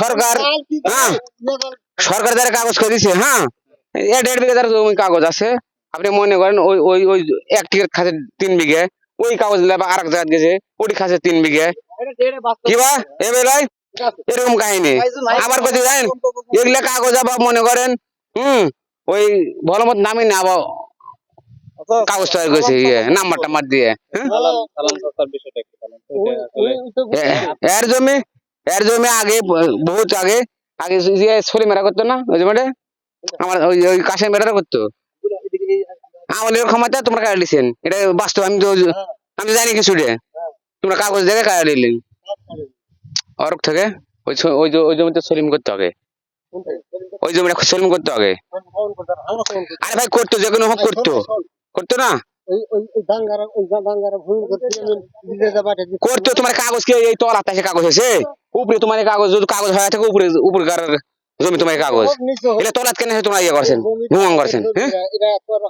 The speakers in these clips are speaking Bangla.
সরকার হ্যাঁ করে? সরকার যারা কাগজ করে দিছে হ্যাঁ দেড় বিঘা যার জমি কাগজ আছে। আপনি মনে করেন ওই ওই ওই এক টিকেট খাসে তিন বিঘে ওই কাগজ আর এক জায়গায় গেছে ওটি খাসে তিন বিঘে। কি বা? এ বেলায় এরকম কাহিনী। আবার কোথায় জানেন এগুলা কাগজ আবার মনে করেন হম ওই ভালো মত নামি না আবার কাগজ তৈরি করেছে ইয়ে নাম্বার টাম্বার দিয়ে হ্যাঁ? এর জমি এর জমি আগে বহুত আগে আগে যে মেরা করতো না ওই জমিটা? আমার ওই ওই কাশের মেয়েরা করতো। আমাদের ক্ষমতা তোমরা কাটা দিচ্ছেন এটা বাস্তব আমি তো আমি জানি কিছু তোমরা কাগজ দেখে কাটা দিলেন। অরক থেকে? ওই ওই ওই জমিতে সলিম করতে হবে। ওই জমিটা সলিম করতে হবে। আরে ভাই, করতো, যে কোনো হোক করতো। করতো না? করতে, তোমার কাগজ কি এই তাসে কাগজ আছে? উপরে তোমার কাগজ, যদি কাগজ হয়ে থাকে, উপরে উপরে জমি তোমার কাগজ? এটা তলাত কেন তোমরা ইয়ে করছেন? ভুমন করছেন হ্যাঁ? তোর।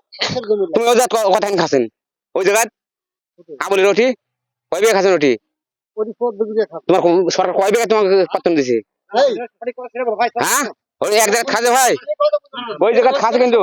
তুমি ওই জাত কথা ওই জায়গায় আমলি রুটি? কয় রুটি? তোমার সরকার কয় বিঘা তোমাকে পাত্তন দিছে? হ্যাঁ? ওই এক জায়গায় খাচ্ছে ভাই। ওই জায়গায় খাস কিন্তু।